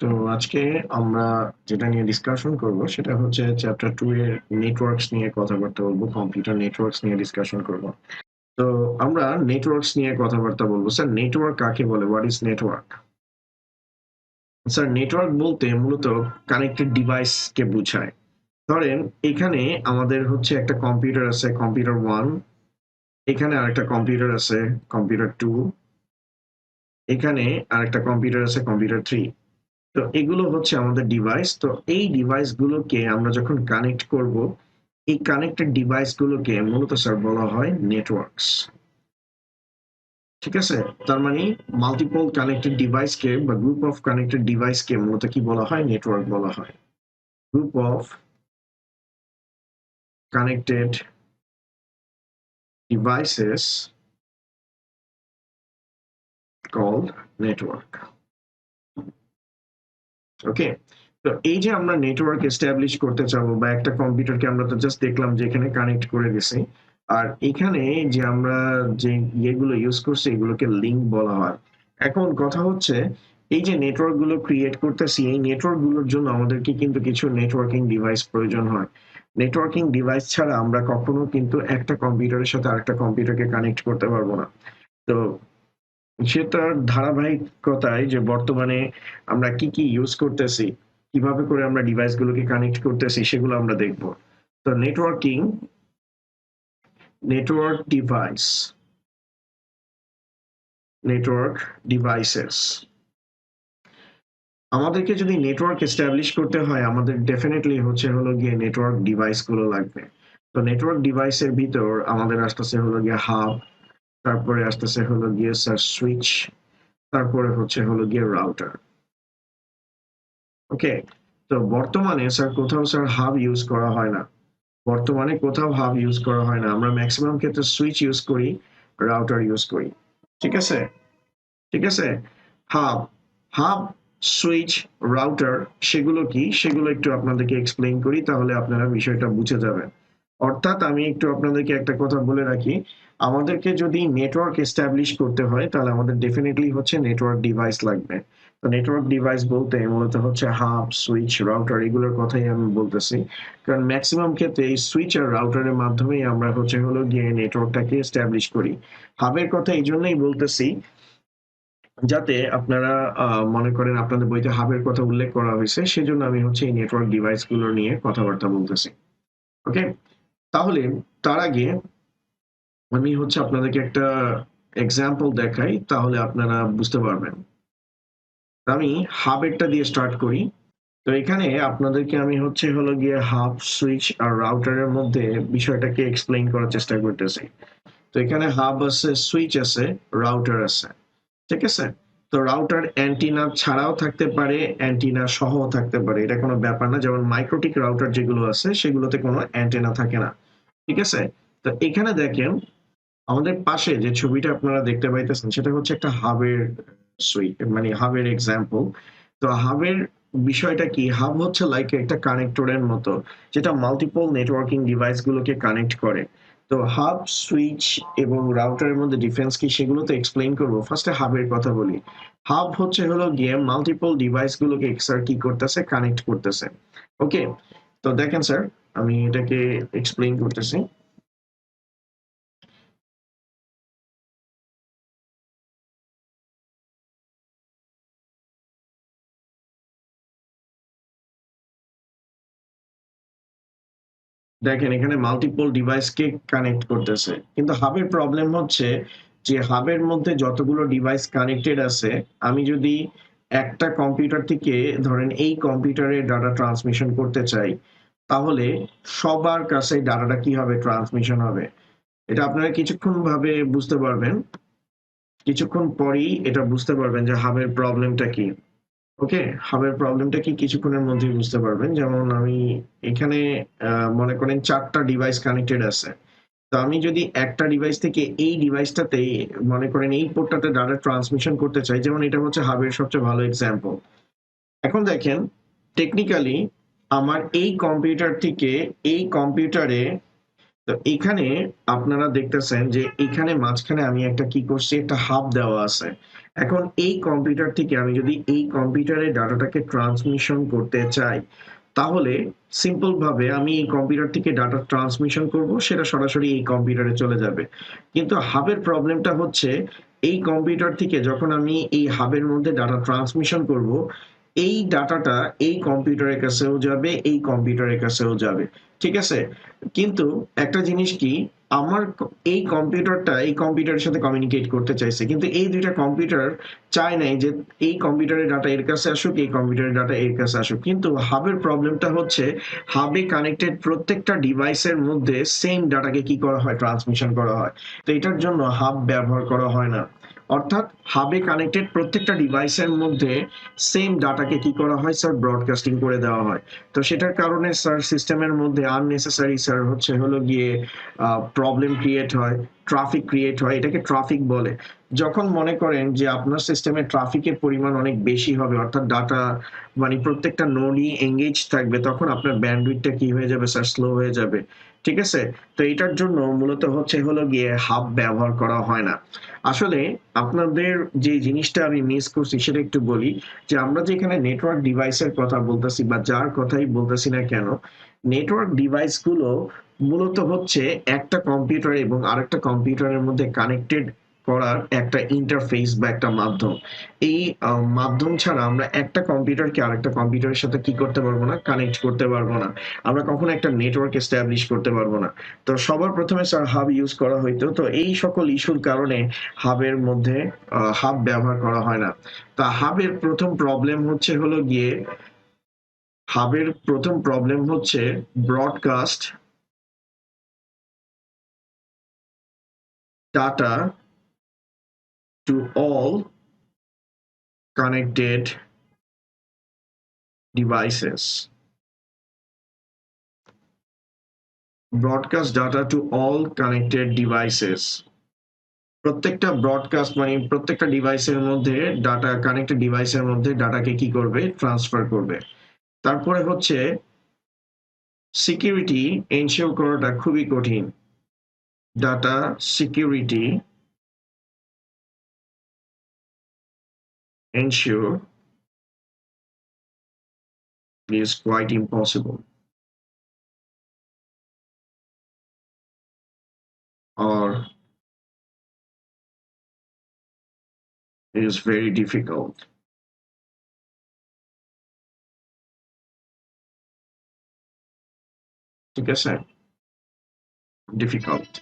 তো আজকে আমরা যেটা নিয়ে ডিসকাশন করব সেটা হচ্ছে চ্যাপ্টার টু এর নেটওয়ার্কস নিয়ে কথাবার্তা বলব কম্পিউটার নেটওয়ার্কস নিয়ে ডিসকাশন করব। তো আমরা নেটওয়ার্কস নিয়ে কথাবার্তা বলব। স্যার নেটওয়ার্ক কাকে বলে? What is network sir network বলতে মূলত কানেক্টেড ডিভাইস কে বোঝায়। ধরেন, এখানে আমাদের হচ্ছে একটা কম্পিউটার আছে কম্পিউটার ওয়ান এখানে আরেকটা কম্পিউটার আছে কম্পিউটার টু এখানে আরেকটা কম্পিউটার আছে কম্পিউটার থ্রি তো এগুলো হচ্ছে আমাদের ডিভাইস তো এই ডিভাইস গুলোকে আমরা যখন কানেক্ট করব, এই কানেক্টেড ডিভাইস গুলোকে মূলত স্যার বলা হয় নেটওয়ার্কস ঠিক আছে? তার মানে মাল্টিপল কানেক্টেড ডিভাইসকে বা গ্রুপ অফ কানেক্টেড ডিভাইসকে মূলত কি বলা হয়? নেটওয়ার্ক বলা হয়। Group of connected devices called network okay তো এই যে আমরা নেটওয়ার্ক এস্টাবলিশ করতে চাবো বা একটা কম্পিউটারকে আমরা তো জাস্ট দেখলাম যে এখানে কানেক্ট করে দিছি আর এখানে যে আমরা যে ইয়েগুলো ইউজ করছি, এগুলোকে লিঙ্ক বলা হয়। এখন কথা হচ্ছে, এই যে নেটওয়ার্কগুলো ক্রিয়েট করতেছি, এই নেটওয়ার্কগুলোর জন্য আমাদেরকে কিন্তু কিছু নেটওয়ার্কিং ডিভাইস প্রয়োজন হয়। নেটওয়ার্কিং ডিভাইস ছাড়া আমরা কখনো কিন্তু একটা কম্পিউটারের সাথে আরেকটা কম্পিউটারকে কানেক্ট করতে পারব না। তো সেটার ধারাবাহিকতায় যে বর্তমানে আমরা কি কি ইউজ করতেছি, কীভাবে করে আমরা ডিভাইস গুলোকে কানেক্ট করতেছি, সেগুলো আমরা দেখব। তো networking network device network devices আমাদেরকে যদি নেটওয়ার্ক এস্টাবলিশ করতে হয়, আমাদের ডেফিনেটলি হচ্ছে হলো গিয়ে নেটওয়ার্ক ডিভাইসগুলো লাগবে। তো নেটওয়ার্ক ডিভাইসের ভিতর আমাদের আসতেছে হলো গিয়ে হাব তারপরে আসতেছে হলো গিয়ে স্যার সুইচ তারপরে হচ্ছে হলো গিয়ে রাউটার ওকে তো বর্তমানে স্যার কোথাও স্যার হাব ইউজ করা হয় না। বর্তমানে কোথাও হাব ইউজ করা হয় না। আমরা ম্যাক্সিমাম ক্ষেত্রে সুইচ ইউজ করি রাউটার ইউজ করি। ঠিক আছে? ঠিক আছে? হাব হাব সুইচ রাউটার সেগুলো কি? সেগুলো একটু আপনাদেরকে এক্সপ্লেইন করি, তাহলে আপনারা বিষয়টা বুঝে যাবেন। অর্থাৎ আমি একটু আপনাদেরকে একটা কথা বলে রাখি। আমাদেরকে যদি নেটওয়ার্ক এস্টাবলিশ করতে হয়, তাহলে আমাদের ডেফিনেটলি হচ্ছে নেটওয়ার্ক ডিভাইস লাগবে। তো নেটওয়ার্ক ডিভাইস বলতে মূলত হচ্ছে হাব সুইচ রাউটার এগুলোর কথাই আমি বলতেছি। কারণ ম্যাক্সিমাম ক্ষেত্রে এই সুইচ আর রাউটারের মাধ্যমেই আমরা হচ্ছে হলো গিয়ে নেটওয়ার্কটাকে এস্টাবলিশ করি। হাবের কথা এই জন্যই বলতেছি, যাতে আপনারা মনে করেন আপনাদের বইতে হাবের কথা উল্লেখ করা হয়েছে, সেজন্য আমি হচ্ছে এই নেটওয়ার্ক ডিভাইসগুলো নিয়ে কথাবার্তা বলতেছি। ওকে তাহলে, তার আগে আমি হচ্ছে আপনাদেরকে একটা এক্সাম্পল দেখাই, তাহলে আপনারা বুঝতে পারবেন। আমি হাবেরটা দিয়ে স্টার্ট করি। তো এখানে আপনাদেরকে আমি হচ্ছে হলো গিয়ে হাব সুইচ আর রাউটারের মধ্যে বিষয়টাকে এক্সপ্লেইন করার চেষ্টা করতেছি। তো এখানে হাব আছে সুইচ আছে রাউটার আছে। ঠিক আছে? তো রাউটার অ্যান্টিনা ছাড়াও থাকতে পারে অ্যান্টিনা সহ থাকতে পারে। এটা কোনো ব্যাপার না, যেমন মাইক্রোটিক রাউটার যেগুলো আছে, সেগুলোতে কোনো অ্যান্টেনা থাকে না। ঠিক আছে? তো এখানে দেখেন আমাদের পাশে যে ছবিটা আপনারা দেখতে পাইতেছেন, সেটা হচ্ছে একটা হাবের সুইট মানে হাবের এক্সাম্পল তো হাবের বিষয়টা কি? হাব হচ্ছে লাইক একটা কানেক্টরের মতো, যেটা মাল্টিপল নেটওয়ার্কিং ডিভাইস গুলোকে কানেক্ট করে। তো হাব সুইচ এবং রাউটারের মধ্যে ডিফারেন্স কি সেগুলো তো এক্সপ্লেইন করব। ফার্স্টে হাবের কথা বলি। হাব হচ্ছে হলো গিয়ে মাল্টিপল ডিভাইস গুলোকে স্যার কি করতেছে কানেক্ট করতেছে। ওকে তো দেখেন স্যার আমি এটাকে এক্সপ্লেইন করতেছি। দেখেন, এখানে মাল্টিপল ডিভাইসকে কানেক্ট করতেছে। কিন্তু হাবের প্রবলেম হচ্ছে যে হাবের মধ্যে যতগুলো ডিভাইস কানেক্টেড আছে, আমি যদি একটা কম্পিউটার থেকে ধরেন এই কম্পিউটারে ডাটা ট্রান্সমিশন করতে চাই, তাহলে সবার কাছে ডাটাটা কি হবে? ট্রান্সমিশন হবে। এটা আপনারা কিছুক্ষণ ভাবে বুঝতে পারবেন। কিছুক্ষণ পরেই এটা বুঝতে পারবেন যে হাবের প্রবলেমটা কি। ওকে, হাবের প্রবলেমটা কি কিছুক্ষণের মধ্যেই বুঝতে পারবেন। যেমন আমি এখানে মনে করেন চারটা ডিভাইস কানেক্টেড আছে। তো আমি যদি একটা ডিভাইস থেকে এই ডিভাইসটাতে মনে করেন এই পোর্টটাতে ডাটা ট্রান্সমিশন করতে চাই, যেমন এটা হচ্ছে হাবের সবচেয়ে ভালো এক্সাম্পল এখন দেখেন টেকনিক্যালি আমার এই কম্পিউটার থেকে এই কম্পিউটারে তো এখানে আপনারা দেখতেছেন যে এখানে মাঝখানে আমি একটা কি করছি, একটা হাব দেওয়া আছে। এখন এই কম্পিউটার থেকে আমি যদি এই কম্পিউটারে ডাটাটাকে ট্রান্সমিশন করতে চাই, তাহলে সিম্পল ভাবে আমি এই কম্পিউটার থেকে ডাটা ট্রান্সমিশন করব, সেটা সরাসরি এই কম্পিউটারে চলে যাবে। কিন্তু হাবের প্রবলেমটা হচ্ছে, এই কম্পিউটার থেকে যখন আমি এই হাবের মধ্যে ডাটা ট্রান্সমিশন করব, এই ডাটাটা এই কম্পিউটারের কাছেও যাবে, এই কম্পিউটারের কাছেও যাবে। ঠিক আছে? কিন্তু একটা জিনিস কি আমার এই কম্পিউটারটা এই কম্পিউটারের সাথে কমিউনিকেট করতে চাইছে। কিন্তু এই দুইটা কম্পিউটার চায় নাই যে এই কম্পিউটারের ডাটা এর কাছে আসুক, এই কম্পিউটারের ডাটা এর কাছে আসুক। কিন্তু হাবের প্রবলেমটা হচ্ছে হাবে কানেক্টেড প্রত্যেকটা ডিভাইসের মধ্যে সেম ডাটাকে কি করা হয়? ট্রান্সমিশন করা হয়। তো এটার জন্য হাব ব্যবহার করা হয় না। অর্থাৎ হাবে কানেক্টেড প্রত্যেকটা ডিভাইসের মধ্যে সেম ডাটাকে কি করা হয়? স্যার ব্রডকাস্টিং করে দেওয়া হয়। তো সেটার কারণে স্যার সিস্টেমের মধ্যে আননেসেসারি স্যার হচ্ছে হলো গিয়ে প্রবলেম ক্রিয়েট হয় ট্রাফিক ক্রিয়েট হয়, এটাকে ট্রাফিক বলে। যখন মনে করেন যে আপনার সিস্টেমে ট্রাফিকের পরিমাণ অনেক বেশি হবে, অর্থাৎ ডাটা মানে প্রত্যেকটা নোডই এঙ্গেজ থাকবে, তখন আপনার ব্যান্ডউইথটা কি হয়ে যাবে স্যার স্লো হয়ে যাবে। ঠিক আছে? তো এটার জন্য মূলত হচ্ছে হলো গিয়ে হাব ব্যবহার করা হয় না। আসলে আপনাদের যে জিনিসটা আমি মিস করছি সেটা একটু বলি, যে আমরা যে এখানে নেটওয়ার্ক ডিভাইসের কথা বলতেছি বা যার কথাই বলতেছি না কেন নেটওয়ার্ক ডিভাইসগুলো মূলত হচ্ছে একটা কম্পিউটার এবং আরেকটা কম্পিউটারের মধ্যে কানেক্টেড করার একটা ইন্টারফেস বা একটা মাধ্যম। এই মাধ্যম ছাড়া আমরা একটা কম্পিউটারকে আরেকটা কম্পিউটারের সাথে কি করতে পারব না? কানেক্ট করতে পারব না। আমরা কখনো একটা নেটওয়ার্ক এস্টাবলিশ করতে পারব না। তো সবার প্রথমে স্যার হাব ইউজ করা হইতো। তো এই সকল ইস্যুর কারণে হাবের মধ্যে হাব ব্যবহার করা হয় না। তা হাবের প্রথম প্রবলেম হচ্ছে হলো গিয়ে হাবের প্রথম প্রবলেম হচ্ছে broadcast data to all connected devices. Broadcast data to all connected devices. প্রত্যেকটা ব্রডকাস্ট মানে প্রত্যেকটা ডিভাইসের মধ্যে ডাটা কানেক্টেড ডিভাইসের মধ্যে ডাটাকে কি করবে ট্রান্সফার করবে তারপরে হচ্ছে সিকিউরিটি এনশিওর করাটা খুবই কঠিন data security ensure is quite impossible or is very difficult ঠিক আছে ডিফিকাল্ট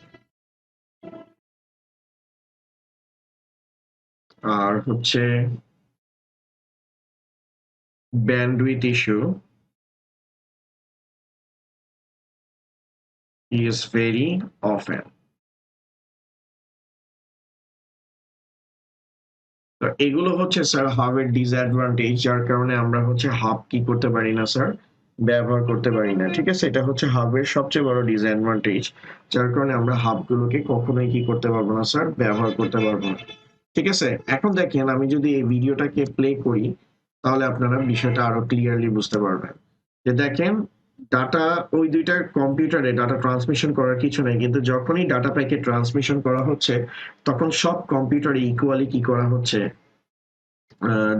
আর হচ্ছে bandwidth issue is very often. তো এগুলো হচ্ছে স্যার হাবের ডিসঅ্যাডভান্টেজ যার কারণে আমরা হচ্ছে হাব কি করতে পারি না স্যার ব্যবহার করতে পারি না, ঠিক আছে? এটা হচ্ছে হাবের সবচেয়ে বড় ডিসঅ্যাডভান্টেজ যার কারণে আমরা হাবগুলোকে কখনোই কি করতে পারব না স্যার ব্যবহার করতে পারব না, ঠিক আছে? এখন দেখেন, আমি যদি এই ভিডিওটাকে প্লে করি তাহলে আপনারা বিষয়টা আরও ক্লিয়ারলি বুঝতে পারবেন। যে দেখেন ডাটা ওই দুইটা কম্পিউটারে ডাটা ট্রান্সমিশন করার কিছু নেই, কিন্তু যখনই ডাটা প্যাকেট ট্রান্সমিশন করা হচ্ছে, তখন সব কম্পিউটারে ইকুয়ালি কি করা হচ্ছে?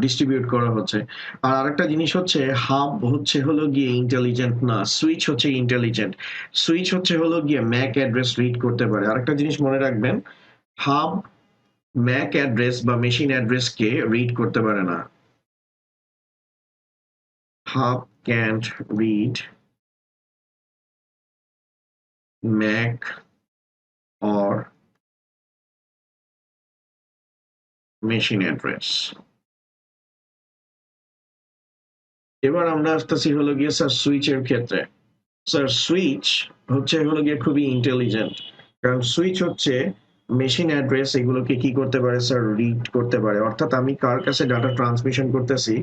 ডিস্ট্রিবিউট করা হচ্ছে। আর আরেকটা জিনিস হচ্ছে হাব হচ্ছে হলো গিয়ে ইন্টেলিজেন্ট না সুইচ হচ্ছে ইন্টেলিজেন্ট সুইচ হচ্ছে হলো গিয়ে ম্যাক অ্যাড্রেস রিড করতে পারে। আরেকটা জিনিস মনে রাখবেন হাব ম্যাক অ্যাড্রেস বা মেশিন অ্যাড্রেসকে রিড করতে পারে না। Hub can't read mac or machine address এবার আমরা আসতেছি হলো গিয়ে স্যার সুইচের ক্ষেত্রে। স্যার সুইচ হচ্ছে হলো গিয়ে খুবই ইন্টেলিজেন্ট কারণ সুইচ হচ্ছে মেশিন অ্যাড্রেস এগুলোকে কি করতে পারে স্যার রিড করতে পারে। অর্থাৎ আমি কার কাছে ডাটা ট্রান্সমিশন করতেছি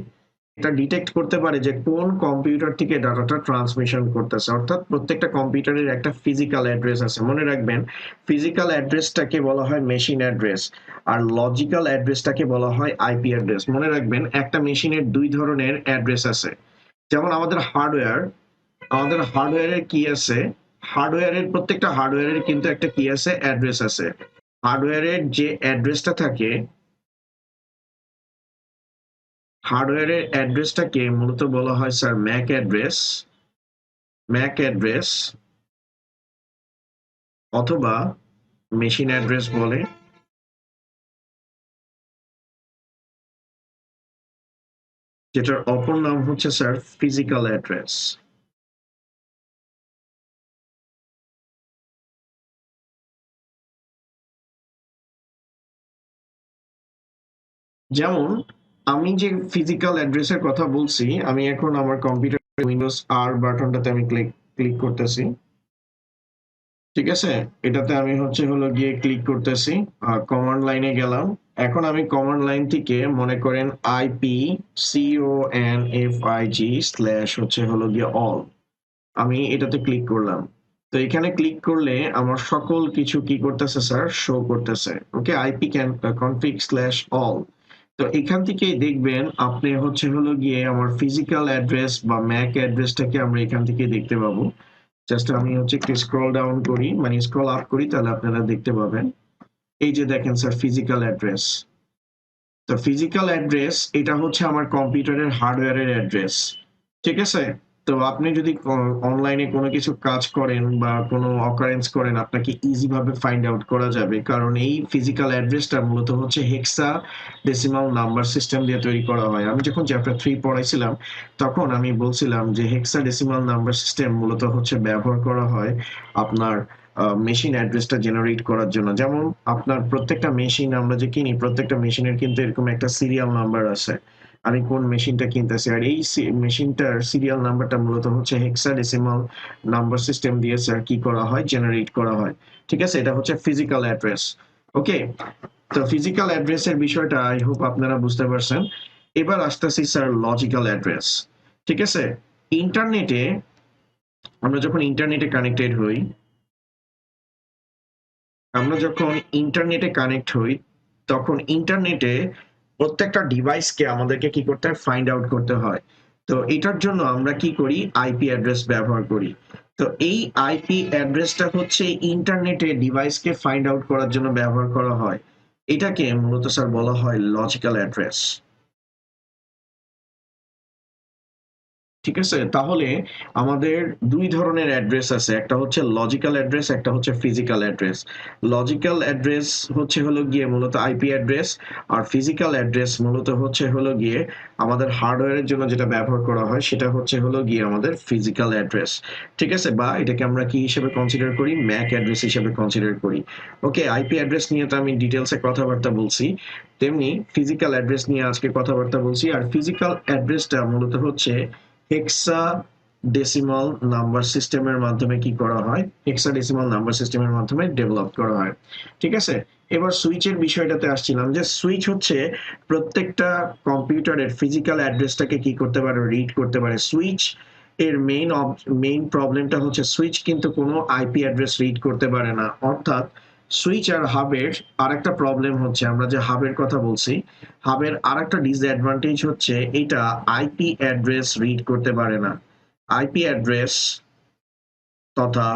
এটা ডিটেক্ট করতে পারে যে কোন কম্পিউটার থেকে ডাটাটা ট্রান্সমিশন করতেছে। অর্থাৎ প্রত্যেকটা কম্পিউটারের একটা ফিজিক্যাল অ্যাড্রেস আছে। মনে রাখবেন ফিজিক্যাল অ্যাড্রেসটাকে বলা হয় মেশিন অ্যাড্রেস আর লজিক্যাল অ্যাড্রেসটাকে বলা হয় আইপি অ্যাড্রেস মনে রাখবেন, একটা মেশিনের দুই ধরনের অ্যাড্রেস আছে। যেমন আমাদের হার্ডওয়্যার আমাদের হার্ডওয়্যারের কি আছে? হার্ডওয়্যারের প্রত্যেকটা হার্ডওয়্যারের কিন্তু একটা কি আছে? অ্যাড্রেস আছে। হার্ডওয়্যারের যে অ্যাড্রেসটা থাকে হার্ডওয়্যারের অ্যাড্রেসটাকে মূলত বলা হয়, sir, mac address mac address অথবা মেশিন অ্যাড্রেস বলে। যেটার অপর নাম হচ্ছে, স্যার, ফিজিক্যাল অ্যাড্রেস। যেমন আমি যে ফিজিক্যাল অ্যাড্রেসের কথা বলছি, আমি এখন আমার কম্পিউটার উইন্ডোজ আর বাটনটাতে আমি ক্লিক ক্লিক করতেছি। ঠিক আছে? এটাতে আমি হচ্ছে হলো গিয়ে ক্লিক করতেছি কমান্ড লাইনে গেলাম। এখন আমি কমান্ড লাইন থেকে মনে করেন IP C O N F I G slash হচ্ছে হলো গিয়ে অল আমি এটাতে ক্লিক করলাম। তো এখানে ক্লিক করলে আমার সকল কিছু কি করতেছে স্যার শো করতেছে। Okay IP can config slash all তো এখান থেকে দেখবেন আপনি হচ্ছে হলো গিয়ে আমার ফিজিক্যাল অ্যাড্রেস বা ম্যাক অ্যাড্রেসটাকে আমরা এখান থেকে দেখতে পাবো। জাস্ট আমি হচ্ছে একটু স্ক্রল ডাউন করি মানে স্ক্রল আপ করি, তাহলে আপনারা দেখতে পাবেন। এই যে দেখেন স্যার ফিজিক্যাল অ্যাড্রেস তো ফিজিক্যাল অ্যাড্রেস এটা হচ্ছে আমার কম্পিউটারের হার্ডওয়্যারের অ্যাড্রেস ঠিক আছে? তো আপনি যদি অনলাইনে কোনো কিছু কাজ করেন বা কোনো অকারেন্স করেন, আপনাকে ইজি ভাবে ফাইন্ড আউট করা যাবে। কারণ এই ফিজিক্যাল অ্যাড্রেসটা মূলত হচ্ছে হেক্সা ডেসিমাল নাম্বার সিস্টেম দিয়ে তৈরি করা হয়। আমি যখন চ্যাপ্টার থ্রি পড়াইছিলাম, তখন আমি বলছিলাম যে হেক্সা ডেসিমাল নাম্বার সিস্টেম মূলত হচ্ছে ব্যবহার করা হয় আপনার মেশিন অ্যাড্রেসটা জেনারেট করার জন্য। যেমন আপনার প্রত্যেকটা মেশিন আমরা যে কিনি, প্রত্যেকটা মেশিনের কিন্তু এরকম একটা সিরিয়াল নাম্বার আছে। আমি কোন মেশিনটা কিনতেছি? আর এই মেশিনটার সিরিয়াল নাম্বারটা মূলত হচ্ছে হেক্সাডেসিমাল নাম্বার সিস্টেম দিয়ে স্যার কি করা হয়? জেনারেট করা হয়। ঠিক আছে? এটা হচ্ছে ফিজিক্যাল অ্যাড্রেস ওকে তো ফিজিক্যাল অ্যাড্রেসের বিষয়টা আই হোপ আপনারা বুঝতে পারছেন। এবার আসতেছি স্যার লজিক্যাল অ্যাড্রেস ঠিক আছে? ইন্টারনেটে, আমরা যখন ইন্টারনেটে কানেক্টেড হই, আমরা যখন ইন্টারনেটে কানেক্ট হই, তখন ইন্টারনেটে প্রত্যেকটা ডিভাইসকে আমাদেরকে কি করতে হয়? ফাইন্ড আউট করতে হয়। তো এটার জন্য আমরা কি করি? আইপি অ্যাড্রেস ব্যবহার করি। তো এই আইপি অ্যাড্রেসটা হচ্ছে ইন্টারনেটে ডিভাইসকে ফাইন্ড আউট করার জন্য ব্যবহার করা হয়। এটাকে মূলত স্যার বলা হয় লজিক্যাল অ্যাড্রেস ঠিক আছে? তাহলে আমাদের দুই ধরনের অ্যাড্রেস আছে। একটা হচ্ছে লজিক্যাল অ্যাড্রেস একটা হচ্ছে ফিজিক্যাল অ্যাড্রেস লজিক্যাল অ্যাড্রেস হচ্ছে হলো গিয়ে মূলত আইপি অ্যাড্রেস আর ফিজিক্যাল অ্যাড্রেস মূলত হচ্ছে হলো গিয়ে আমাদের হার্ডওয়্যারের জন্য যেটা ব্যবহার করা হয়, সেটা হচ্ছে হলো গিয়ে আমাদের ফিজিক্যাল অ্যাড্রেস ঠিক আছে? বা এটাকে আমরা কি হিসেবে কনসিডার করি? ম্যাক অ্যাড্রেস হিসেবে কনসিডার করি। ওকে আইপি অ্যাড্রেস নিয়ে তো আমি ডিটেলসে কথাবার্তা বলছি। তেমনি ফিজিক্যাল অ্যাড্রেস নিয়ে আজকে কথাবার্তা বলছি। আর ফিজিক্যাল অ্যাড্রেসটা মূলত হচ্ছে হেক্সা ডেসিমাল নাম্বার সিস্টেমের মাধ্যমে কি করা হয়? হেক্সা ডেসিমাল নাম্বার সিস্টেমের মাধ্যমে ডেভেলপ করা হয়। ঠিক আছে? এবার সুইচের বিষয়টাতে আসছিলাম যে সুইচ হচ্ছে প্রত্যেকটা কম্পিউটারের ফিজিক্যাল অ্যাড্রেসটাকে কি করতে পারে রিড করতে পারে। সুইচ এর মেইন মেইন প্রবলেমটা হচ্ছে সুইচ কিন্তু কোনো আইপি অ্যাড্রেস রিড করতে পারে না। অর্থাৎ সুইচ আর হাবের আরেকটা প্রবলেম হচ্ছে, আমরা যে হাবের কথা বলছি হাবের আরেকটা ডিসঅ্যাডভান্টেজ হচ্ছে এটা আইপি অ্যাড্রেস রিড করতে পারে না। আইপি অ্যাড্রেস তথা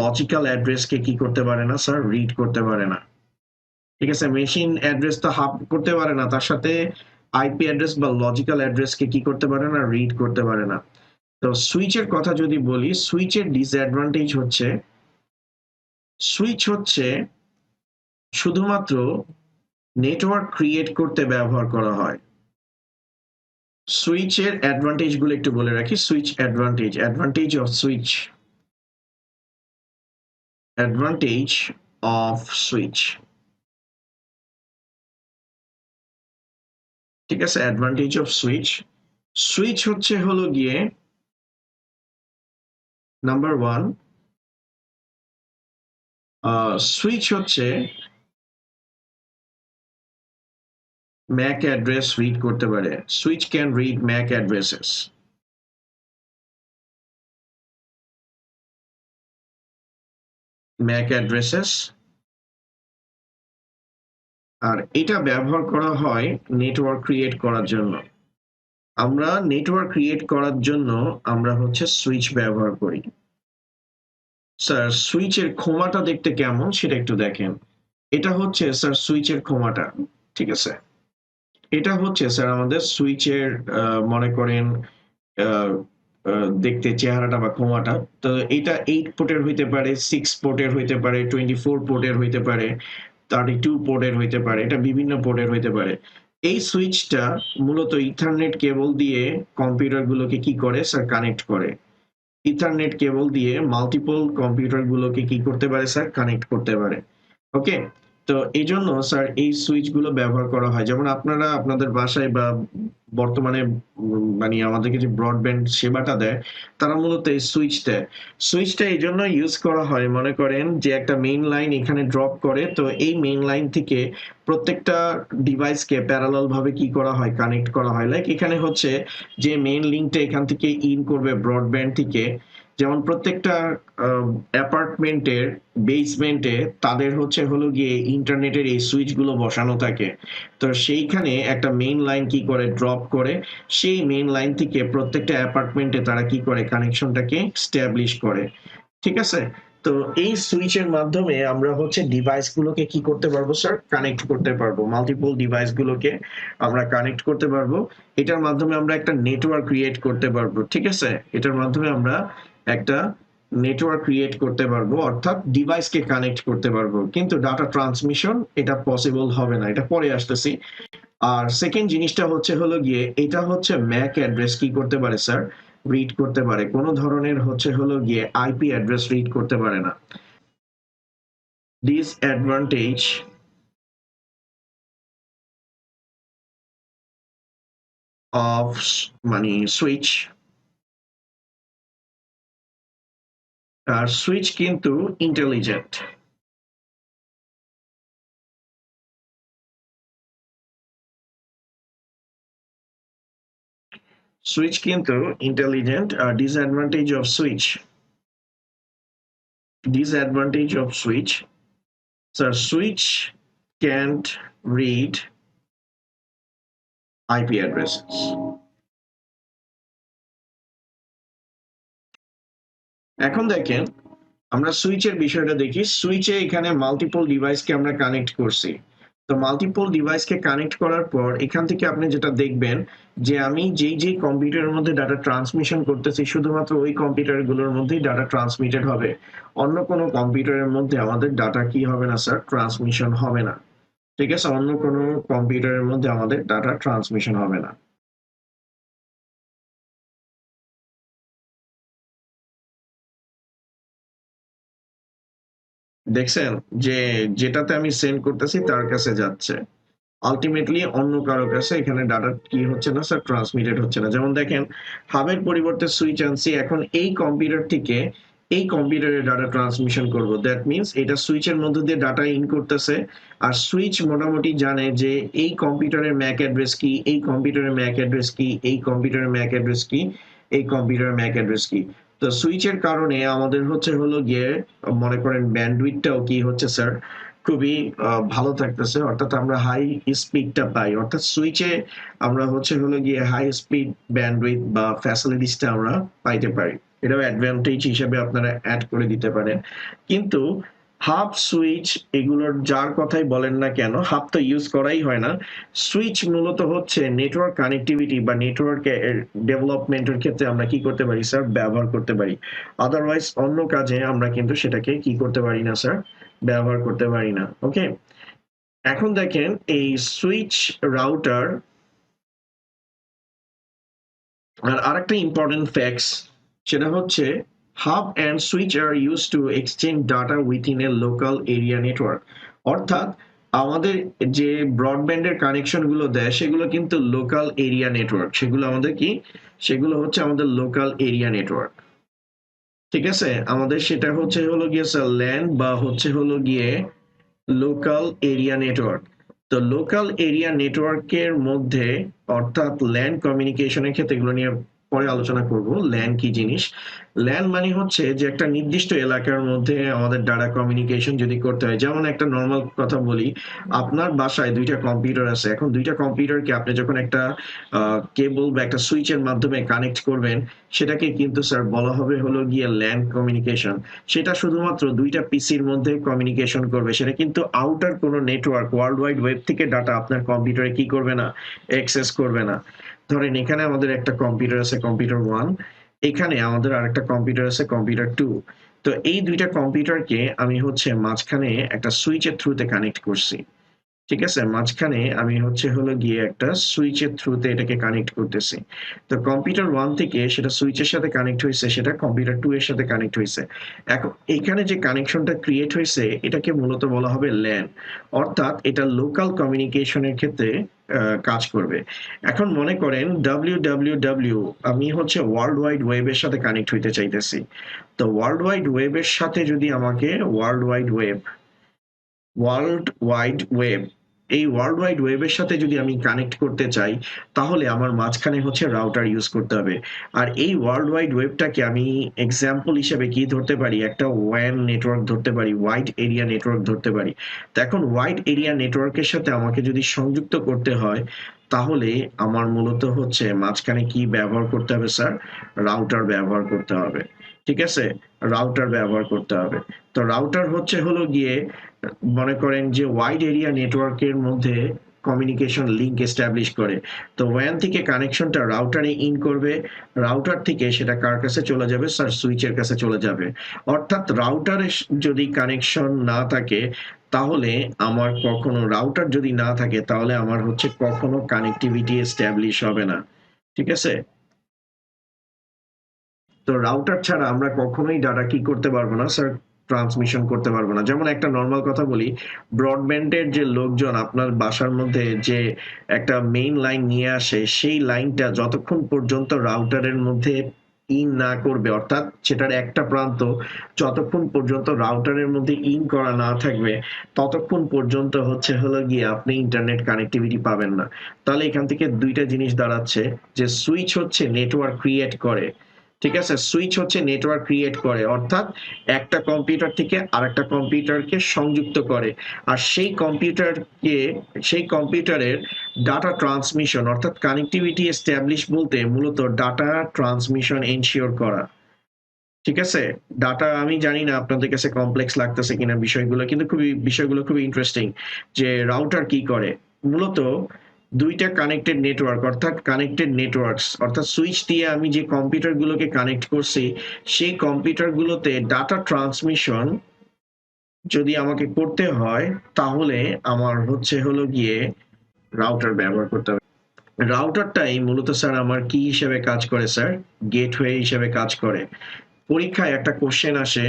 লজিক্যাল অ্যাড্রেসকে কি করতে পারে না স্যার রিড করতে পারে না। ঠিক আছে? মেশিন অ্যাড্রেস তো হাব করতে পারে না, তার সাথে আইপি অ্যাড্রেস বা লজিক্যাল অ্যাড্রেসকে কি করতে পারে না রিড করতে পারে না। তো সুইচের কথা যদি বলি সুইচের ডিসঅ্যাডভান্টেজ হচ্ছে সুইচ হচ্ছে শুধুমাত্র নেটওয়ার্ক ক্রিয়েট করতে ব্যবহার করা হয়। সুইচের অ্যাডভান্টেজগুলো একটু বলে রাখি। Switch advantage advantage of switch advantage of switch ঠিক আছে? অ্যাডভান্টেজ অফ সুইচ সুইচ হচ্ছে হলো গিয়ে নাম্বার ওয়ান সুইচ হচ্ছে ম্যাক অ্যাড্রেস রিড করতে পারে। Switch can read mac addresses mac addresses আর এটা ব্যবহার করা হয় নেটওয়ার্ক ক্রিয়েট করার জন্য। আমরা নেটওয়ার্ক ক্রিয়েট করার জন্য আমরা হচ্ছে সুইচ ব্যবহার করি। স্যার, সুইচের ক্ষমাটা দেখতে কেমন সেটা একটু দেখেন। এটা হচ্ছে, স্যার, সুইচের ক্ষমাটা, ঠিক আছে? এটা হচ্ছে, স্যার, আমাদের সুইচের মনে করেন দেখতে চেহারাটা বা ক্ষমাটা। তো এটা এইট পোর্টের হইতে পারে সিক্স পোর্টের হইতে পারে টোয়েন্টি ফোর পোর্টের হইতে পারে থার্টি টু পোর্টের হইতে পারে, এটা বিভিন্ন পোর্টের হইতে পারে। এই সুইচটা মূলত ইথারনেট কেবল দিয়ে কম্পিউটারগুলোকে কি করে, স্যার কানেক্ট করে? ইথারনেট কেবল দিয়ে মাল্টিপল কম্পিউটার গুলোকে কি করতে পারে স্যার কানেক্ট করতে পারে। ওকে তো এই জন্য স্যার এই সুইচগুলো ব্যবহার করা হয়। যেমন আপনারা আপনাদের বাসায় বা বর্তমানে মানে আমাদেরকে যে ব্রডব্যান্ড সেবাটা দেয়, তারা মূলত এই সুইচ দেয়। সুইচটা এই জন্য ইউজ করা হয়, মনে করেন যে একটা মেইন লাইন এখানে ড্রপ করে, তো এই মেইন লাইন থেকে প্রত্যেকটা ডিভাইসকে প্যারালাল ভাবে কি করা হয় কানেক্ট করা হয়। লাইক এখানে হচ্ছে যে মেইন লিঙ্কটা এখান থেকে ইন করবে ব্রডব্যান্ড থেকে। যেমন প্রত্যেকটা অ্যাপার্টমেন্টের বেসমেন্টে তাদের হচ্ছে হলো গিয়ে ইন্টারনেটের এই সুইচগুলো বসানো থাকে। তো সেইখানে একটা মেইন লাইন কি করে? ড্রপ করে। সেই মেইন লাইন থেকে প্রত্যেকটা অ্যাপার্টমেন্টে তারা কি করে? কানেকশনটাকে স্ট্যাবলিশ করে। ঠিক আছে? তো এই সুইচের মাধ্যমে আমরা হচ্ছে ডিভাইস গুলোকে কি করতে পারব স্যার কানেক্ট করতে পারব। মাল্টিপল ডিভাইস গুলোকে আমরা কানেক্ট করতে পারব। এটার মাধ্যমে আমরা একটা নেটওয়ার্ক ক্রিয়েট করতে পারব। ঠিক আছে? এটার মাধ্যমে আমরা একটা নেটওয়ার্ক ক্রিয়েট করতে পারব, অর্থাৎ ডিভাইসকে কানেক্ট করতে পারব। কিন্তু ডাটা ট্রান্সমিশন এটা পসিবল হবে না, এটা পরে আসতেছি। আর সেকেন্ড জিনিসটা হচ্ছে হলো গিয়ে, এটা হচ্ছে ম্যাক অ্যাড্রেস কি করতে পারে স্যার রিড করতে পারে। কোনো ধরনের হচ্ছে হলো গিয়ে আইপি অ্যাড্রেস রিড করতে পারে না। ডিসঅ্যাডভান্টেজ অফ মানে সুইচ আর সুইচ কিন্তু ইন্টেলিজেন্ট সুইচ কিন্তু intelligent R disadvantage of switch disadvantage of switch sir switch can't read IP addresses এখন দেখেন, আমরা সুইচের বিষয়টা দেখি। সুইচে এখানে মাল্টিপল ডিভাইসকে আমরা কানেক্ট করছি। তো মাল্টিপল ডিভাইসকে কানেক্ট করার পর এখান থেকে আপনি যেটা দেখবেন যে আমি যেই যেই কম্পিউটারের মধ্যে ডাটা ট্রান্সমিশন করতেছি, শুধুমাত্র ওই কম্পিউটারগুলোর মধ্যেই ডাটা ট্রান্সমিটেড হবে। অন্য কোনো কম্পিউটারের মধ্যে আমাদের ডাটা কি হবে না স্যার ট্রান্সমিশন হবে না। ঠিক আছে? অন্য কোনো কম্পিউটারের মধ্যে আমাদের ডাটা ট্রান্সমিশন হবে না। দেখছেন? যে, যেটাতে আমি সেন্ড করতেছি তার কাছে যাচ্ছে। আলটিমেটলি অন্য কারও কাছে এখানে ডাটা কি হচ্ছে না স্যার ট্রান্সমিটেড হচ্ছে না। যেমন দেখেন হাবের পরিবর্তে সুইচ আনছি। এখন এই কম্পিউটার থেকে এই কম্পিউটারে ডাটা ট্রান্সমিশন করব। দ্যাট মিনস এটা সুইচের মধ্যে দিয়ে ডাটা ইন করতেছে। আর সুইচ মোটামুটি জানে যে এই কম্পিউটারের ম্যাক অ্যাড্রেস কি, এই কম্পিউটারের ম্যাক অ্যাড্রেস কি, এই কম্পিউটারের ম্যাক অ্যাড্রেস কি, এই কম্পিউটারের ম্যাক অ্যাড্রেস কি। তো সুইচের কারণে আমাদের হচ্ছে হলো গিয়ে, মনে করেন ব্যান্ডউইথটাও কি হচ্ছে স্যার খুবই ভালো থাকতেছে। অর্থাৎ আমরা হাই স্পিডটা পাই। অর্থাৎ সুইচে আমরা হচ্ছে হলো গিয়ে হাই স্পিড ব্যান্ডউইথ বা ফ্যাসিলিটিসটা আমরা পাইতে পারি। এটাও অ্যাডভান্টেজ হিসেবে আপনারা অ্যাড করে দিতে পারেন। কিন্তু হাফ সুইচ এগুলোর যার কথাই বলেন না কেন, হাফ তো ইউজ করাই হয় না। সুইচ মূলত হচ্ছে নেটওয়ার্ক কানেক্টিভিটি বা নেটওয়ার্ক ডেভেলপমেন্টের ক্ষেত্রে আমরা কি করতে পারি স্যার ব্যবহার করতে পারি। আদারওয়াইজ অন্য কাজে আমরা কিন্তু সেটাকে কি করতে পারি না স্যার ব্যবহার করতে পারি না ওকে এখন দেখেন এই সুইচ রাউটার আর আরেকটা ইম্পর্টেন্ট ফ্যাক্টস সেটা হচ্ছে hub and switch are use to exchange data within a local area network. অর্থাৎ আমাদের যে ব্রডব্যান্ডের কানেকশনগুলো দেয়, সেগুলো কিন্তু লোকাল এরিয়া নেটওয়ার্ক। সেগুলো আমাদের কি? সেগুলো হচ্ছে আমাদের লোকাল এরিয়া নেটওয়ার্ক। ঠিক আছে? আমাদের সেটা হচ্ছে হলো গিয়ে স্যার ল্যান্ড বা হচ্ছে হলো গিয়ে লোকাল এরিয়া নেটওয়ার্ক। তো লোকাল এরিয়া নেটওয়ার্কের মধ্যে অর্থাৎ ল্যান্ড কমিউনিকেশনের ক্ষেত্রে এগুলো নিয়ে পরে আলোচনা করব, ল্যান কি জিনিস? ল্যান মানে হচ্ছে যে একটা নির্দিষ্ট এলাকার মধ্যে আমাদের ডাটা কমিউনিকেশন যদি করতে হয়, যেমন একটা নর্মাল কথা বলি, আপনার বাসায় দুইটা কম্পিউটার আছে, এখন দুইটা কম্পিউটারকে আপনি যখন একটা কেবল বা একটা সুইচের মাধ্যমে কানেক্ট করবেন, সেটাকে কিন্তু স্যার বলা হবে হলো গিয়ে ল্যান কমিউনিকেশন সেটা শুধুমাত্র দুইটা পিসির মধ্যে কমিউনিকেশন করবে, সেটা কিন্তু আউটার কোনো নেটওয়ার্ক ওয়ার্ল্ড ওয়াইড ওয়েব থেকে ডাটা আপনার কম্পিউটারে কি করবে না অ্যাক্সেস করবে না। ধরেন এখানে আমাদের একটা কম্পিউটার আছে কম্পিউটার ওয়ান এখানে আমাদের আরেকটা কম্পিউটার আছে কম্পিউটার টু তো এই দুইটা কম্পিউটারকে আমি হচ্ছে মাঝখানে একটা সুইচের থ্রুতে কানেক্ট করছি। ঠিক আছে, মাঝখানে আমি হচ্ছে হলো গিয়ে একটা সুইচের থ্রুতে এটাকে কানেক্ট করতেছি। তো কম্পিউটার ওয়ান থেকে সেটা সুইচের সাথে কানেক্ট হয়েছে, সেটা কম্পিউটার টু এর সাথে কানেক্ট হয়েছে। এখন এখানে যে কানেকশনটা ক্রিয়েট হয়েছে, এটাকে মূলত বলা হবে ল্যান অর্থাৎ এটা লোকাল কমিউনিকেশনের ক্ষেত্রে কাজ করবে। এখন মনে করেন ডাব্লিউ ডাব্লিউ ডাব্লিউ আমি হচ্ছে ওয়ার্ল্ড ওয়াইড ওয়েবের সাথে কানেক্ট হইতে চাইতেছি। তো ওয়ার্ল্ড ওয়াইড ওয়েবের সাথে যদি আমাকে world wide web world wide web এই ওয়ার্ল্ড ওয়াইড ওয়েবের সাথে যদি আমি কানেক্ট করতে চাই, তাহলে আমার মাঝখানে হচ্ছে রাউটার ইউজ করতে হবে। আর এই ওয়ার্ল্ড ওয়াইড ওয়েবটাকে আমি এক্সাম্পল হিসেবে কি ধরতে পারি? একটা ওয়ান নেটওয়ার্ক ধরতে পারি ওয়াইড এরিয়া নেটওয়ার্ক ধরতে পারি। তো এখন ওয়াইড এরিয়া নেটওয়ার্কের সাথে আমাকে যদি সংযুক্ত করতে হয়, তাহলে আমার মূলত হচ্ছে মাঝখানে কি ব্যবহার করতে হবে স্যার রাউটার ব্যবহার করতে হবে। ঠিক আছে? রাউটার ব্যবহার করতে হবে। তো রাউটার হচ্ছে হলো গিয়ে, মনে করেন যে ওয়াইড এরিয়া নেটওয়ার্কের মধ্যে কমিউনিকেশন লিংক এস্টাবলিশ করে। তো ওয়ান থেকে কানেকশনটা রাউটারে ইন করবে। রাউটার থেকে সেটা কার কাছে চলে যাবে? স্যার সুইচের কাছে চলে যাবে। অর্থাৎ রাউটারে যদি কানেকশন না থাকে, তাহলে আমার কখনো রাউটার যদি না থাকে, তাহলে আমার হচ্ছে কখনো কানেক্টিভিটি এস্টাবলিশ হবে না। ঠিক আছে? তো রাউটার ছাড়া আমরা কখনোই ডাটা কি করতে পারব না স্যার ট্রান্সমিশন করতে পারব না। যেমন একটা নর্মাল কথা বলি ব্রডব্যান্ডের যে লোকজন আপনার বাসার মধ্যে যে একটা মেইন লাইন নিয়ে আসে, সেই লাইনটা যতক্ষণ পর্যন্ত রাউটারের মধ্যে ইন না করবে, অর্থাৎ সেটার একটা প্রান্ত যতক্ষণ পর্যন্ত রাউটারের মধ্যে ইন করা না থাকবে, ততক্ষণ পর্যন্ত হচ্ছে হলো গিয়ে আপনি ইন্টারনেট কানেক্টিভিটি পাবেন না। তাহলে এখান থেকে দুইটা জিনিস দাঁড়াচ্ছে, যে সুইচ হচ্ছে নেটওয়ার্ক ক্রিয়েট করে। ঠিক আছে? সুইচ হচ্ছে নেটওয়ার্ক ক্রিয়েট করে। অর্থাৎ একটা কম্পিউটার থেকে আরেকটা কম্পিউটারকে সংযুক্ত করে। আর সেই কম্পিউটারকে সেই কম্পিউটারের ডাটা ট্রান্সমিশন অর্থাৎ কানেক্টিভিটি এস্টাবলিশ বলতে মূলত ডাটা ট্রান্সমিশন এনশিওর করা। ঠিক আছে? ডাটা আমি জানি না আপনাদের কাছে কমপ্লেক্স লাগতেছে কিনা বিষয়গুলো, কিন্তু খুবই, বিষয়গুলো খুবই ইন্টারেস্টিং যে রাউটার কি করে? মূলত দুইটা কানেক্টেড নেটওয়ার্ক অর্থাৎ কানেক্টেড নেটওয়ার্কস অর্থাৎ সুইচ দিয়ে আমি যে কম্পিউটারগুলোকে কানেক্ট করছি, সেই কম্পিউটারগুলোতে ডাটা ট্রান্সমিশন যদি আমাকে করতে হয়, তাহলে আমার হচ্ছে হলো গিয়ে রাউটার ব্যবহার করতে হবে। রাউটারটাই মূলত স্যার আমার কি হিসেবে কাজ করে স্যার? গেটওয়ে হিসেবে কাজ করে। পরীক্ষায় একটা কোশ্চেন আসে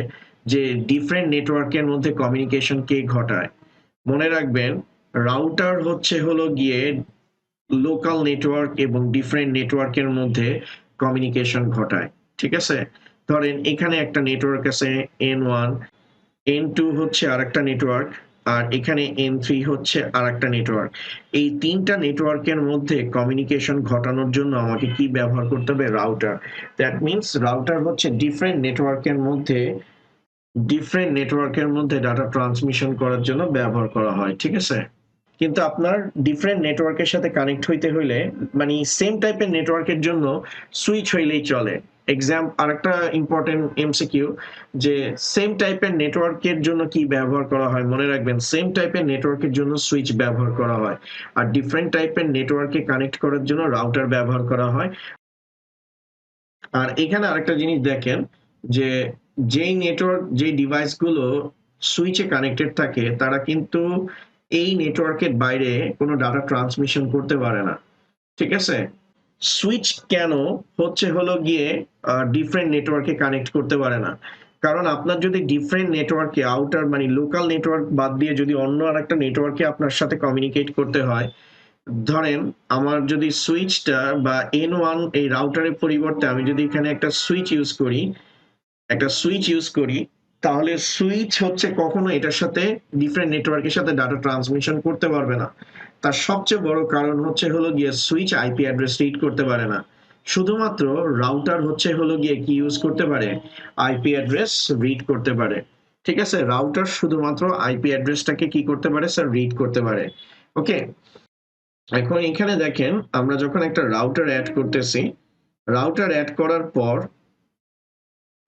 যে ডিফারেন্ট নেটওয়ার্কের মধ্যে কমিউনিকেশন কে ঘটায়? মনে রাখবেন রাউটার হচ্ছে হলো গিয়ে লোকাল নেটওয়ার্ক এবং ডিফারেন্ট নেটওয়ার্কের মধ্যে কমিউনিকেশন ঘটায়, ঠিক আছে? ধরেন এখানে একটা নেটওয়ার্ক আছে এন ওয়ান এন টু হচ্ছে আর একটা নেটওয়ার্ক আর এখানে এন থ্রি হচ্ছে আর একটা নেটওয়ার্ক এই তিনটা নেটওয়ার্কের মধ্যে কমিউনিকেশন ঘটানোর জন্য আমাকে কি ব্যবহার করতে হবে? রাউটার দ্যাট মিনস রাউটার হচ্ছে ডিফারেন্ট নেটওয়ার্কের মধ্যে ডিফারেন্ট নেটওয়ার্কের মধ্যে ডাটা ট্রান্সমিশন করার জন্য ব্যবহার করা হয়, ঠিক আছে? কিন্তু আপনার ডিফারেন্ট নেটওয়ার্কের সাথে কানেক্ট হইতে হইলে মানে সেম টাইপের নেটওয়ার্কের জন্য সুইচ হইলেই চলে। এক্সাম আরেকটা ইম্পর্টেন্ট এমসিকিউ যে সেম টাইপের নেটওয়ার্কের জন্য কি ব্যবহার করা হয়? মনে রাখবেন সেম টাইপের নেটওয়ার্কের জন্য সুইচ ব্যবহার করা হয়। আর ডিফারেন্ট টাইপের নেটওয়ার্কে কানেক্ট করার জন্য রাউটার ব্যবহার করা হয়। আর এখানে আরেকটা জিনিস দেখেন, যে যেই নেটওয়ার্ক যে ডিভাইসগুলো সুইচে কানেক্টেড থাকে, তারা কিন্তু এই নেটওয়ার্কের বাইরে কোনো ডাটা ট্রান্সমিশন করতে পারে না। ঠিক আছে? সুইচ কেন হচ্ছে হলো গিয়ে ডিফারেন্ট নেটওয়ার্কে কানেক্ট করতে পারে না? কারণ আপনার যদি ডিফারেন্ট নেটওয়ার্কে আউটার মানে লোকাল নেটওয়ার্ক বাদ দিয়ে যদি অন্য আর একটা নেটওয়ার্কে আপনার সাথে কমিউনিকেট করতে হয়, ধরেন আমার যদি সুইচটা বা এন ওয়ান এই রাউটারের পরিবর্তে আমি যদি এখানে একটা সুইচ ইউজ করি, একটা সুইচ ইউজ করি তাহলে সুইচ হচ্ছে কখনো এটার সাথে ডিফারেন্ট নেটওয়ার্কের সাথে ডাটা ট্রান্সমিশন করতে পারবে না। তার সবচেয়ে বড় কারণ হচ্ছে হলো গিয়ে সুইচ আইপি অ্যাড্রেস রিড করতে পারে না। শুধুমাত্র রাউটার হচ্ছে হলো গিয়ে কি ইউজ করতে পারে? আইপি অ্যাড্রেস রিড করতে পারে। ঠিক আছে? রাউটার শুধুমাত্র আইপি অ্যাড্রেসটাকে কি করতে পারে? স্যার রিড করতে পারে। ওকে এখন এখানে দেখেন, আমরা যখন একটা রাউটার অ্যাড করতেছি রাউটার অ্যাড করার পর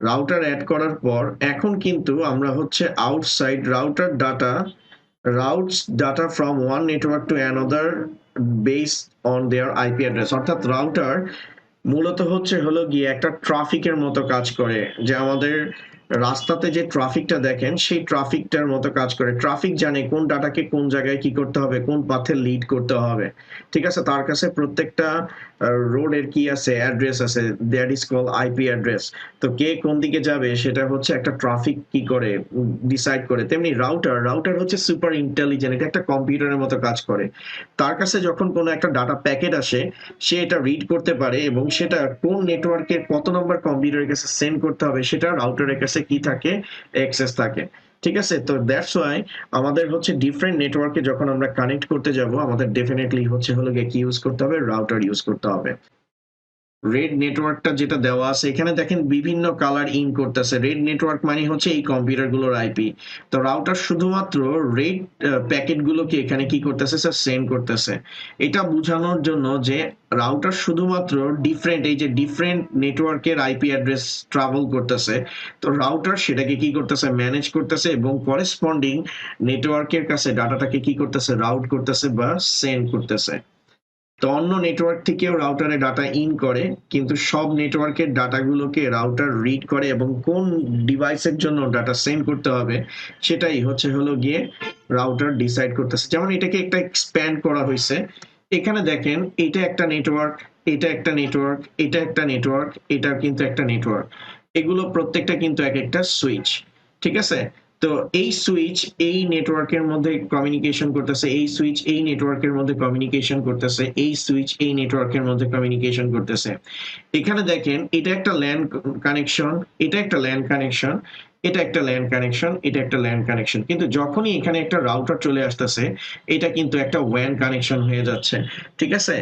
রাউটার অ্যাড করার পর এখন কিন্তু আমরা হচ্ছে outside router data routes data from one network to another based on their IP address. অর্থাৎ রাউটার মূলত হচ্ছে হলো গিয়ে একটা ট্রাফিকের মতো কাজ করে, যে আমাদের রাস্তাতে যে ট্রাফিকটা দেখেন, সেই ট্রাফিকটার মতো কাজ করে। ট্রাফিক জানে কোন ডাটাকে কোন জায়গায় কি করতে হবে, কোন পাথে লিড করতে হবে। ঠিক আছে? তার কাছে প্রত্যেকটা রোডের কি আছে? অ্যাড্রেস আছে। That is call IP address তো কে কোন দিকে যাবে, সেটা হচ্ছে একটা ট্রাফিক কি করে ডিসাইড করে। তেমনি রাউটার রাউটার হচ্ছে সুপার ইন্টেলিজেন্ট এটা একটা কম্পিউটারের মতো কাজ করে। তার কাছে যখন কোনো একটা ডাটা প্যাকেট আসে, সে এটা রিড করতে পারে এবং সেটা কোন নেটওয়ার্কের কত নম্বর কম্পিউটারের কাছে সেন্ড করতে হবে, সেটা রাউটারের কাছে কি থাকে? এক্সেস থাকে। ঠিক আছে? তো দ্যাটস ওয়াই আমাদের হচ্ছে ডিফারেন্ট নেটওয়ার্কে যখন আমরা কানেক্ট করতে যাব, আমাদের ডেফিনেটলি হচ্ছে হলো গিয়ে কি ইউজ করতে হবে? রাউটার ইউজ করতে হবে। রেড নেটওয়ার্কটা যেটা দেওয়া আছে, এখানে দেখেন বিভিন্ন কালার ইন করতেছে। রেড নেটওয়ার্ক মানে হচ্ছে এই কম্পিউটারগুলোর আইপি তো রাউটার শুধুমাত্র রেড প্যাকেট গুলোকে এখানে কি করতেছে স্যার সেন্ড করতেছে। এটা বোঝানোর জন্য যে রাউটার শুধুমাত্র ডিফারেন্ট এই যে ডিফারেন্ট নেটওয়ার্কের আইপি অ্যাড্রেস ট্রাভেল করতেছে, তো রাউটার সেটাকে কি করতেছে ম্যানেজ করতেছে এবং করেসপন্ডিং নেটওয়ার্কের কাছে ডাটাটাকে কি করতেছে রাউট করতেছে বা সেন্ড করতেছে। তো অন্য নেটওয়ার্ক থেকেও রাউটারে ডাটা ইন করে, কিন্তু সব নেটওয়ার্কের ডাটাগুলোকে রাউটার রিড করে এবং কোন ডিভাইসের জন্য ডাটা সেন্ড করতে হবে, সেটাই হচ্ছে হলো গিয়ে রাউটার ডিসাইড করতেছে। যেমন এটাকে একটা এক্সপ্যান্ড করা হয়েছে। এখানে দেখেন, এটা একটা নেটওয়ার্ক এটা একটা নেটওয়ার্ক এটা একটা নেটওয়ার্ক এটা কিন্তু একটা নেটওয়ার্ক এগুলো প্রত্যেকটা কিন্তু এক একটা সুইচ ঠিক আছে? তো এই সুইচ এই নেটওয়ার্কের মধ্যে কমিউনিকেশন করতেছে, এই সুইচ এই নেটওয়ার্কের মধ্যে কমিউনিকেশন করতেছে, এই সুইচ এই নেটওয়ার্কের মধ্যে কমিউনিকেশন করতেছে। এখানে দেখেন, এটা একটা ল্যান্ড কানেকশন এটা একটা ল্যান্ড কানেকশন এটা একটা ল্যান্ড কানেকশন এটা একটা ল্যান্ড কানেকশন কিন্তু যখনই এখানে একটা রাউটার চলে আসতেছে, এটা কিন্তু একটা ওয়ান কানেকশন হয়ে যাচ্ছে। ঠিক আছে?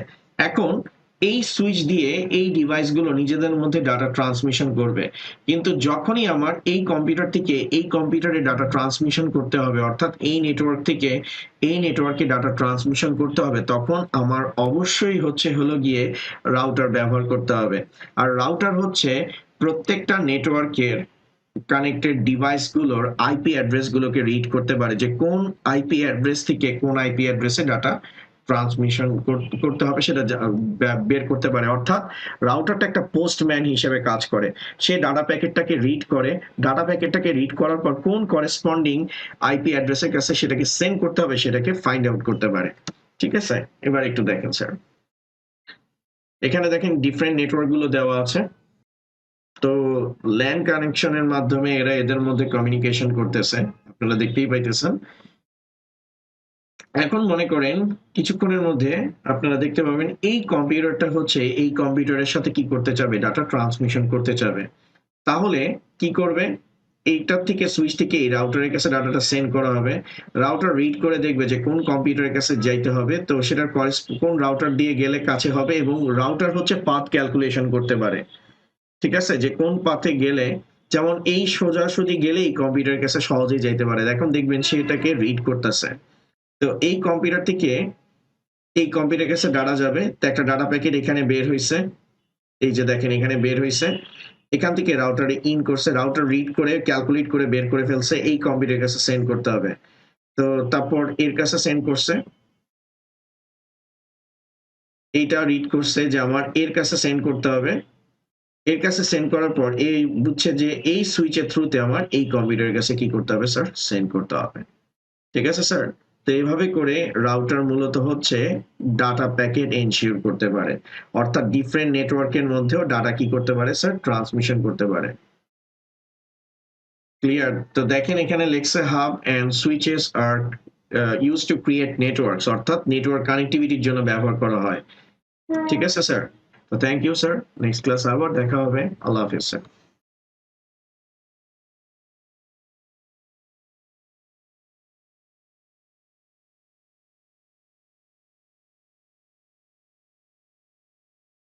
এখন এই সুইচ দিয়ে এই ডিভাইসগুলো নিজেদের মধ্যে ডাটা ট্রান্সমিশন করবে। কিন্তু যখনই আমার এই কম্পিউটার থেকে এই কম্পিউটারে ডাটা ট্রান্সমিশন করতে হবে, অর্থাৎ এই নেটওয়ার্ক থেকে এই নেটওয়ার্কে ডাটা ট্রান্সমিশন করতে হবে, তখন আমার অবশ্যই হচ্ছে হলো গিয়ে রাউটার ব্যবহার করতে হবে। আর রাউটার হচ্ছে প্রত্যেকটা নেটওয়ার্কের কানেক্টেড ডিভাইসগুলোর আইপি অ্যাড্রেসগুলোকে রিড করতে পারে যে কোন আইপি অ্যাড্রেস থেকে কোন আইপি অ্যাড্রেসে ডাটা ট্রান্সমিশন করতে হবে, সেটা বের করতে পারে। অর্থাৎ রাউটারটা একটা পোস্টম্যান হিসেবে কাজ করে। সে ডাটা প্যাকেটটাকে রিড করে। ডাটা প্যাকেটটাকে রিড করার পর কোন করেসপন্ডিং আইপি অ্যাড্রেসের কাছে সেটাকে সেন্ড করতে হবে, সেটাকে ফাইন্ড আউট করতে পারে। ঠিক আছে? এবার একটু দেখেন স্যার এখানে দেখেন ডিফারেন্ট নেটওয়ার্কগুলো দেওয়া আছে। তো ল্যান্ড কানেকশনের মাধ্যমে এরা এদের মধ্যে কমিউনিকেশন করতেছে। আপনারা দেখতেই পাইতেছেন। এখন মনে করেন কিছুক্ষণের মধ্যে আপনারা দেখতে পাবেন এই কম্পিউটারটা হচ্ছে, এই কম্পিউটারের সাথে কি করতে চাবে? ডাটা ট্রান্সমিশন করতে চাবে। তাহলে কি করবে? এইটার থেকে সুইচ থেকে এই রাউটারের কাছে ডাটাটা সেন্ড করা হবে। রাউটার রিড করে দেখবে যে কোন কম্পিউটারের কাছে যাইতে হবে। তো সেটার কোন রাউটার দিয়ে গেলে কাছে হবে এবং রাউটার হচ্ছে পাথ ক্যালকুলেশন করতে পারে। ঠিক আছে? যে কোন পাথে গেলে, যেমন এই সোজাসুজি গেলেই কম্পিউটারের কাছে সহজেই যাইতে পারে। এখন দেখবেন সেটাকে রিড করতেছে। তো এই কম্পিউটার থেকে এই কম্পিউটার কাছে ডাটা যাবে, তো একটা ডাটা প্যাকেট এখানে বের হয়েছে এই যে দেখেন, এখানে বের হয়েছে এখান থেকে রাউটারে ইন করছে রাউটার রিড করে ক্যালকুলেট করে, বের করে ফেলছে, এই কম্পিউটার কাছে সেন্ড করতে হবে। তো তারপর এর কাছে সেন্ড করছে। এইটা রিড করছে যে আমার এর কাছে সেন্ড করতে হবে। এর কাছে সেন্ড করার পর এই বুঝছে যে এই সুইচের থ্রুতে আমার এই কম্পিউটারের কাছে কি করতে হবে স্যার সেন্ড করতে হবে। ঠিক আছে স্যার তো এইভাবে করে রাউটার মূলত হচ্ছে ডাটা প্যাকেট এনশিওর করতে পারে। অর্থাৎ ডিফারেন্ট নেটওয়ার্কের মধ্যেও ডাটা কি করতে পারে স্যার ট্রান্সমিশন করতে পারে। ক্লিয়ার তো দেখেন এখানে লেখছে hub and switches are use to create networks অর্থাৎ নেটওয়ার্ক কানেক্টিভিটির জন্য ব্যবহার করা হয়। ঠিক আছে স্যার তো thank you sir next class আবার দেখা হবে। আল্লাহ হাফিজ স্যার